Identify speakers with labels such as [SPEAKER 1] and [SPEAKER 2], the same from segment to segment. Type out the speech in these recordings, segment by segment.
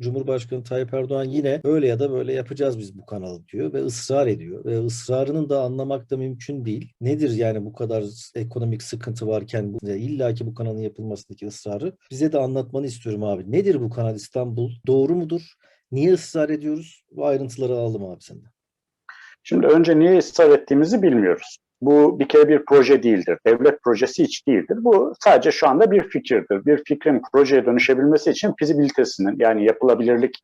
[SPEAKER 1] Cumhurbaşkanı Tayyip Erdoğan yine öyle ya da böyle yapacağız biz bu kanalı diyor ve ısrar ediyor. Ve ısrarının da anlamak da mümkün değil. Nedir yani bu kadar ekonomik sıkıntı varken bu, illaki bu kanalın yapılmasındaki ısrarı bize de anlatmanı istiyorum abi. Nedir bu Kanal İstanbul? Doğru mudur? Niye ısrar ediyoruz? Bu ayrıntıları alalım abi senden.
[SPEAKER 2] Şimdi önce niye ısrar ettiğimizi bilmiyoruz. Bu bir kere bir proje değildir. Devlet projesi hiç değildir. Bu sadece şu anda bir fikirdir. Bir fikrin projeye dönüşebilmesi için fizibilitesinin yani yapılabilirlik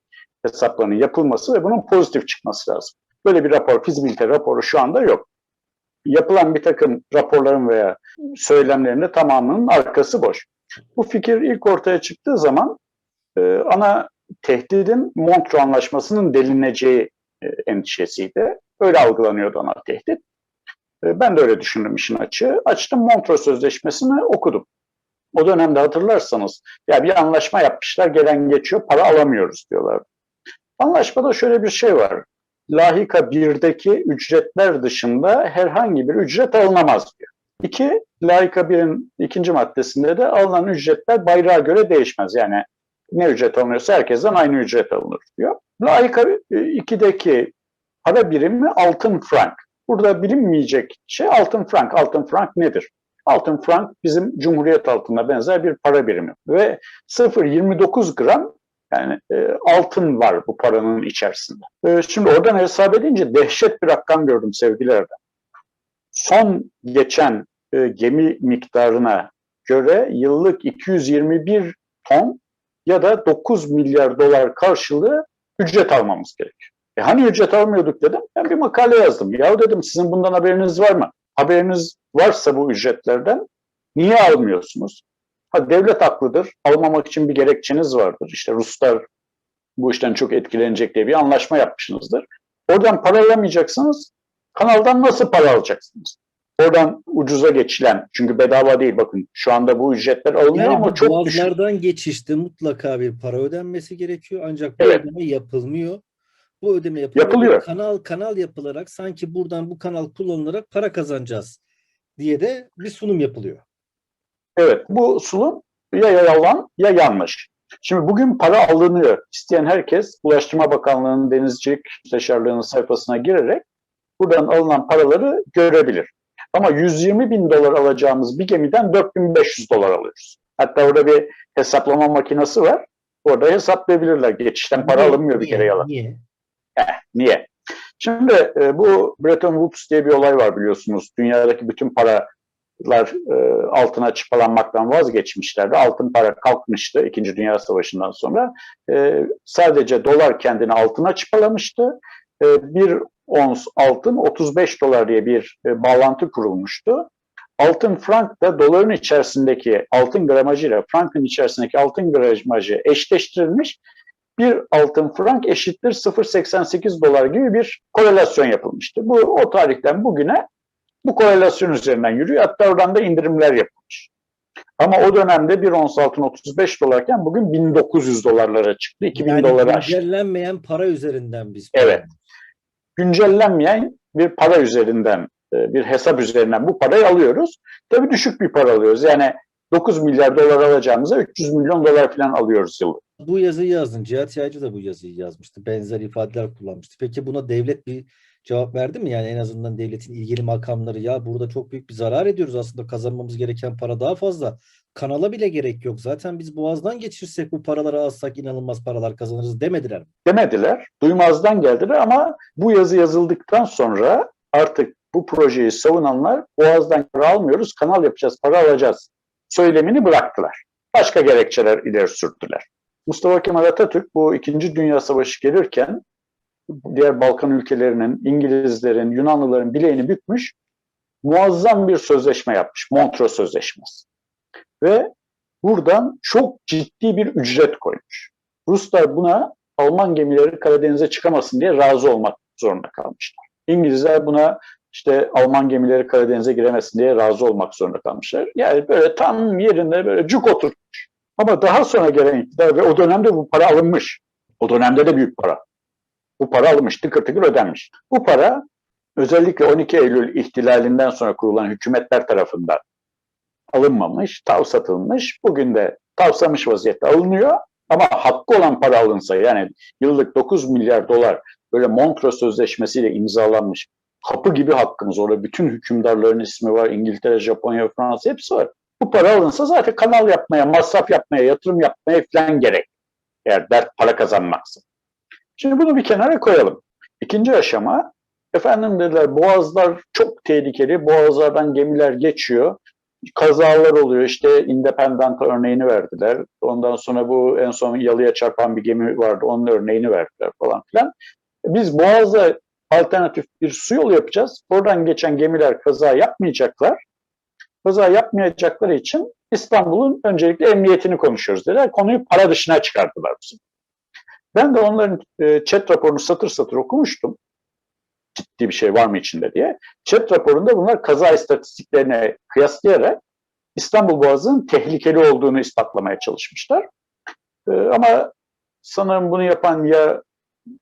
[SPEAKER 2] hesaplarının yapılması ve bunun pozitif çıkması lazım. Böyle bir rapor, fizibilite raporu şu anda yok. Yapılan bir takım raporların veya söylemlerin tamamının arkası boş. Bu fikir ilk ortaya çıktığı zaman e, ana tehdidin Montreux Anlaşması'nın delineceği e, endişesiydi. Öyle algılanıyordu ana tehdit. E, ben de öyle düşündüm işin açığı. Açtım Montreux Sözleşmesi'ni okudum. O dönemde hatırlarsanız ya bir anlaşma yapmışlar gelen geçiyor para alamıyoruz diyorlar. Anlaşmada şöyle bir şey var. Lahika 1'deki ücretler dışında herhangi bir ücret alınamaz diyor. İki, Lahika 1'in ikinci maddesinde de alınan ücretler bayrağa göre değişmez. Yani ne ücret alınıyorsa herkesten aynı ücret alınır diyor. Lahika 2'deki para birimi altın frank. Burada bilinmeyecek şey altın frank. Altın frank nedir? Altın frank bizim Cumhuriyet altına benzer bir para birimi ve 0.29 gram yani e, altın var bu paranın içerisinde. E, şimdi oradan hesap edince dehşet bir rakam gördüm sevgilerden. Son geçen e, gemi miktarına göre yıllık 221 ton ya da 9 milyar dolar karşılığı ücret almamız gerekiyor. E hani ücret almıyorduk dedim. Ben bir makale yazdım. Ya dedim sizin bundan haberiniz var mı? Haberiniz varsa bu ücretlerden niye almıyorsunuz? Ha, devlet haklıdır. Almamak için bir gerekçeniz vardır. İşte Ruslar bu işten çok etkilenecek diye bir anlaşma yapmışsınızdır. Oradan para alamayacaksınız. Kanaldan nasıl para alacaksınız? Oradan ucuza geçilen, çünkü bedava değil bakın şu anda bu ücretler alınıyor
[SPEAKER 1] Yani
[SPEAKER 2] ama çok düşük.
[SPEAKER 1] geçişte mutlaka bir para ödenmesi gerekiyor. Ancak bu
[SPEAKER 2] Evet.
[SPEAKER 1] ödeme yapılmıyor. Bu ödeme yapılıyor.
[SPEAKER 2] Yapılıyor.
[SPEAKER 1] Kanal kanal yapılarak sanki buradan bu kanal kullanılarak para kazanacağız diye de bir sunum yapılıyor.
[SPEAKER 2] Evet, bu sunum ya yalan ya yanlış. Şimdi bugün para alınıyor. İsteyen herkes Ulaştırma Bakanlığı'nın Denizcilik Müsteşarlığı'nın sayfasına girerek buradan alınan paraları görebilir. Ama 120 bin dolar alacağımız bir gemiden 4500 dolar alıyoruz. Hatta orada bir hesaplama makinesi var. Orada hesaplayabilirler. Geçişten para
[SPEAKER 1] Niye?
[SPEAKER 2] alınmıyor bir
[SPEAKER 1] Niye?
[SPEAKER 2] kere yalan.
[SPEAKER 1] Niye?
[SPEAKER 2] Niye? Şimdi e, bu Bretton Woods diye bir olay var biliyorsunuz. Dünyadaki bütün paralar e, altına çıpalanmaktan vazgeçmişlerdi. Altın para kalkmıştı İkinci Dünya Savaşı'ndan sonra. E, sadece dolar kendini altına çıpalamıştı. E, bir ons altın 35 dolar diye bir e, bağlantı kurulmuştu. Altın frank da doların içerisindeki altın gramajıyla frankın içerisindeki altın gramajı eşleştirilmiş bir altın frank eşittir 0.88 dolar gibi bir korelasyon yapılmıştı. Bu o tarihten bugüne bu korelasyon üzerinden yürüyor. Hatta oradan da indirimler yapılmış. Ama o dönemde bir ons altın 35 dolarken bugün 1900 dolarlara çıktı. 2000
[SPEAKER 1] Yani
[SPEAKER 2] doları aştı.
[SPEAKER 1] güncellenmeyen para üzerinden biz.
[SPEAKER 2] Evet. Güncellenmeyen bir para üzerinden, e, bir hesap üzerinden bu parayı alıyoruz. Tabii düşük bir para alıyoruz. Yani 9 milyar dolar alacağımıza 300 milyon dolar falan alıyoruz yıllık.
[SPEAKER 1] Bu yazıyı yazdın. Cihat Yaycı da bu yazıyı yazmıştı. Benzer ifadeler kullanmıştı. Peki buna devlet bir cevap verdi mi? Yani en azından devletin ilgili makamları ya burada çok büyük bir zarar ediyoruz aslında kazanmamız gereken para daha fazla. Kanala bile gerek yok. Zaten biz boğazdan geçirsek bu paraları alsak inanılmaz paralar kazanırız demediler mi?
[SPEAKER 2] demediler. Duymazdan geldiler ama bu yazı yazıldıktan sonra artık bu projeyi savunanlar boğazdan para almıyoruz, kanal yapacağız, para alacağız söylemini bıraktılar. Başka gerekçeler ileri sürdüler. Mustafa Kemal Atatürk bu İkinci Dünya Savaşı gelirken diğer Balkan ülkelerinin, İngilizlerin, Yunanlıların bileğini bükmüş, muazzam bir sözleşme yapmış. Montreux Sözleşmesi. Ve buradan çok ciddi bir ücret koymuş. Ruslar buna Alman gemileri Karadeniz'e çıkamasın diye razı olmak zorunda kalmışlar. İngilizler buna işte Alman gemileri Karadeniz'e giremesin diye razı olmak zorunda kalmışlar. Yani böyle tam yerinde böyle cuk oturtmuş. Ama daha sonra gelen iktidar ve o dönemde bu para alınmış. O dönemde de büyük para. Bu para alınmış, tıkır tıkır ödenmiş. Bu para özellikle 12 Eylül ihtilalinden sonra kurulan hükümetler tarafından alınmamış, tav satılmış. Bugün de tavsamış vaziyette alınıyor Ama hakkı olan para alınsa yani yıllık 9 milyar dolar böyle Montreux Sözleşmesi'yle imzalanmış kapı gibi hakkımız. Orada bütün hükümdarların ismi var. İngiltere, Japonya, Fransa hepsi var. Bu para alınsa zaten kanal yapmaya, masraf yapmaya, yatırım yapmaya falan gerek. Eğer dert para kazanmaksa. Şimdi bunu bir kenara koyalım. İkinci aşama, efendim dediler boğazlar çok tehlikeli, boğazlardan gemiler geçiyor, kazalar oluyor. İşte Independent örneğini verdiler. Ondan sonra bu en son yalıya çarpan bir gemi vardı, onun örneğini verdiler falan filan. Biz boğazda alternatif bir su yolu yapacağız. Oradan geçen gemiler kaza yapmayacaklar. Kaza yapmayacakları için İstanbul'un öncelikle emniyetini konuşuyoruz dediler. Konuyu para dışına çıkarttılar bizim. Ben de onların e, chat raporunu satır satır okumuştum. Ciddi bir şey var mı içinde diye. Chat raporunda bunlar kaza istatistiklerine kıyaslayarak İstanbul Boğazı'nın tehlikeli olduğunu ispatlamaya çalışmışlar. E, ama sanırım bunu yapan ya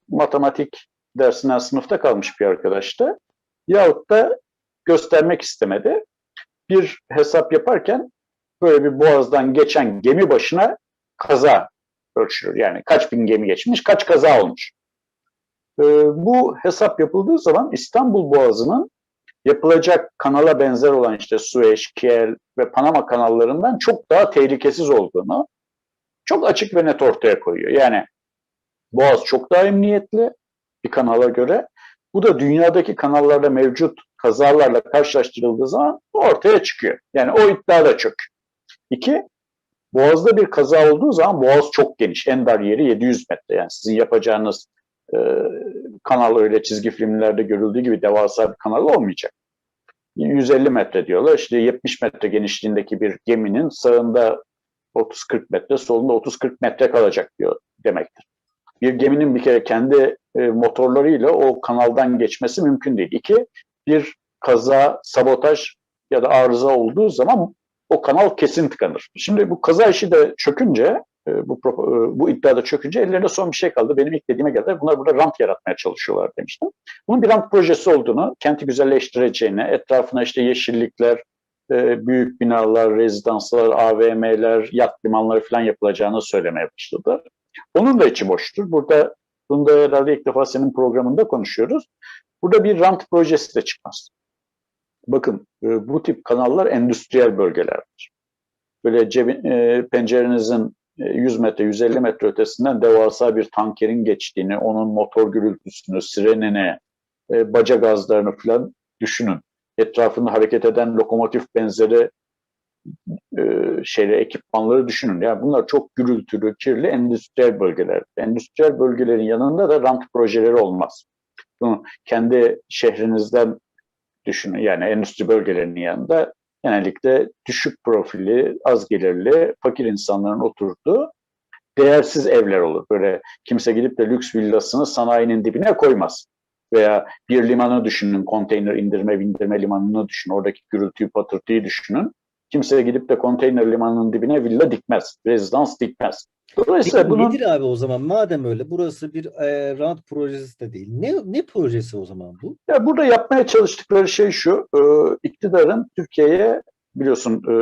[SPEAKER 2] matematik dersinden sınıfta kalmış bir arkadaştı. Yahut da göstermek istemedi. Bir hesap yaparken böyle bir boğazdan geçen gemi başına kaza ölçülür. Yani kaç bin gemi geçmiş, kaç kaza olmuş. Ee, bu hesap yapıldığı zaman İstanbul Boğazı'nın yapılacak kanala benzer olan işte Suez, Kiel ve Panama kanallarından çok daha tehlikesiz olduğunu çok açık ve net ortaya koyuyor. Yani Boğaz çok daha emniyetli bir kanala göre. Bu da dünyadaki kanallarda mevcut kazalarla karşılaştırıldığı zaman ortaya çıkıyor. Yani o iddia da çok. İki, Boğaz'da bir kaza olduğu zaman Boğaz çok geniş. En dar yeri 700 metre. Yani sizin yapacağınız e, kanal öyle çizgi filmlerde görüldüğü gibi devasa bir kanal olmayacak. 150 metre diyorlar. İşte 70 metre genişliğindeki bir geminin sağında 30-40 metre, solunda 30-40 metre kalacak diyor demektir. Bir geminin bir kere kendi e, motorlarıyla o kanaldan geçmesi mümkün değil. İki, bir kaza, sabotaj ya da arıza olduğu zaman o kanal kesin tıkanır. Şimdi bu kaza işi de çökünce, e, bu, e, bu iddiada çökünce ellerinde son bir şey kaldı. Benim ilk dediğime geldi. Bunlar burada rant yaratmaya çalışıyorlar demiştim. Bunun bir rant projesi olduğunu, kenti güzelleştireceğini, etrafına işte yeşillikler, e, büyük binalar, rezidanslar, AVM'ler, yat limanları falan yapılacağını söylemeye başladı. Onun da içi boştur. Burada bunu da herhalde ilk defa senin programında konuşuyoruz. Burada bir rant projesi de çıkmaz. Bakın e, bu tip kanallar endüstriyel bölgelerdir. Böyle cebi, e, pencerenizin 100 e, metre, 150 metre ötesinden devasa bir tankerin geçtiğini, onun motor gürültüsünü, sirenini, baca gazlarını falan düşünün. Etrafında hareket eden lokomotif benzeri e, şeyle ekipmanları düşünün. Yani bunlar çok gürültülü, kirli endüstriyel bölgeler. Endüstriyel bölgelerin yanında da rant projeleri olmaz. Bunu kendi şehrinizden düşünün. Yani endüstri bölgelerinin yanında genellikle düşük profilli, az gelirli, fakir insanların oturduğu değersiz evler olur. Böyle kimse gidip de lüks villasını sanayinin dibine koymaz. Veya bir limanı düşünün, konteyner indirme, bindirme limanını düşünün, oradaki gürültüyü, patırtıyı düşünün. Kimse gidip de konteyner limanının dibine villa dikmez, rezidans dikmez.
[SPEAKER 1] Dolayısıyla Peki, bunun... Nedir abi o zaman? Madem öyle burası bir e, rant projesi de değil. Ne, ne projesi o zaman bu?
[SPEAKER 2] Ya burada yapmaya çalıştıkları şey şu. E, iktidarın Türkiye'ye biliyorsun e,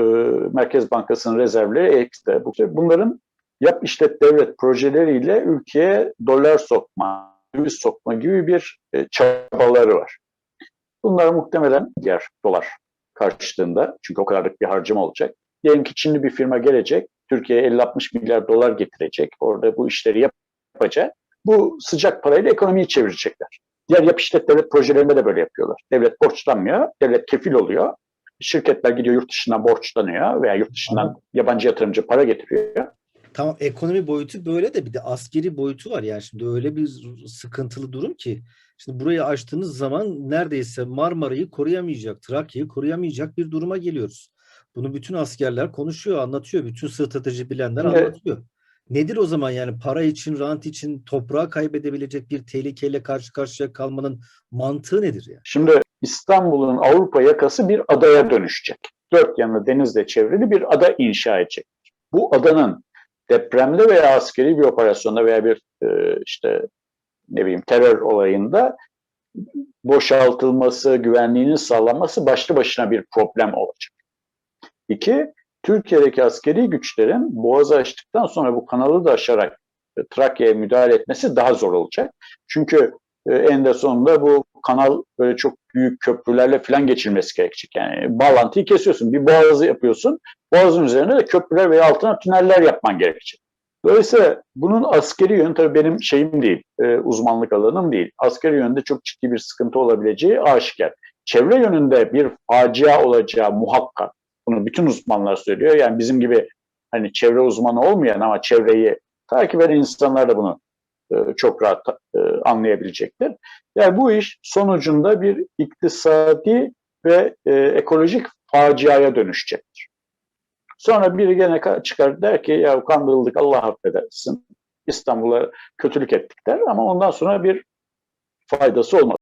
[SPEAKER 2] Merkez Bankası'nın rezervleri ekte. Bunların yap işlet devlet projeleriyle ülkeye dolar sokma, döviz sokma gibi bir e, çabaları var. Bunlar muhtemelen yer dolar karşılığında çünkü o kadarlık bir harcama olacak. Diyelim ki Çinli bir firma gelecek, Türkiye'ye 50-60 milyar dolar getirecek, orada bu işleri yapacak. Bu sıcak parayla ekonomiyi çevirecekler. Diğer yap işlet devlet projelerinde de böyle yapıyorlar. Devlet borçlanmıyor, devlet kefil oluyor. Şirketler gidiyor yurt dışından borçlanıyor veya yurt dışından yabancı yatırımcı para getiriyor.
[SPEAKER 1] Tamam ekonomi boyutu böyle de bir de askeri boyutu var yani şimdi öyle bir sıkıntılı durum ki Şimdi burayı açtığınız zaman neredeyse Marmara'yı koruyamayacak, Trakya'yı koruyamayacak bir duruma geliyoruz. Bunu bütün askerler konuşuyor, anlatıyor. Bütün strateji bilenler evet. anlatıyor. Nedir o zaman yani para için, rant için toprağı kaybedebilecek bir tehlikeyle karşı karşıya kalmanın mantığı nedir yani?
[SPEAKER 2] Şimdi İstanbul'un Avrupa yakası bir adaya dönüşecek. Dört yanı denizle çevrili bir ada inşa edecek. Bu adanın depremde veya askeri bir operasyonda veya bir e, işte ne bileyim terör olayında boşaltılması, güvenliğinin sağlanması başlı başına bir problem olacak. İki, Türkiye'deki askeri güçlerin Boğaz'ı açtıktan sonra bu kanalı da aşarak e, Trakya'ya müdahale etmesi daha zor olacak. Çünkü e, en de sonunda bu kanal böyle çok büyük köprülerle falan geçilmesi gerekecek. Yani bağlantıyı kesiyorsun. Bir boğazı yapıyorsun. Boğazın üzerine de köprüler veya altına tüneller yapman gerekecek. Dolayısıyla bunun askeri yönü tabii benim şeyim değil, e, uzmanlık alanım değil. Askeri yönde çok ciddi bir sıkıntı olabileceği aşikar. Çevre yönünde bir facia olacağı muhakkak. Bunu bütün uzmanlar söylüyor. Yani bizim gibi hani çevre uzmanı olmayan ama çevreyi takip eden insanlar da bunu e, çok rahat e, anlayabilecektir. Yani bu iş sonucunda bir iktisadi ve e, ekolojik faciaya dönüşecektir. Sonra biri gene ka- çıkar der ki ya kandırıldık Allah affedersin. İstanbul'a kötülük ettik der ama ondan sonra bir faydası olmaz.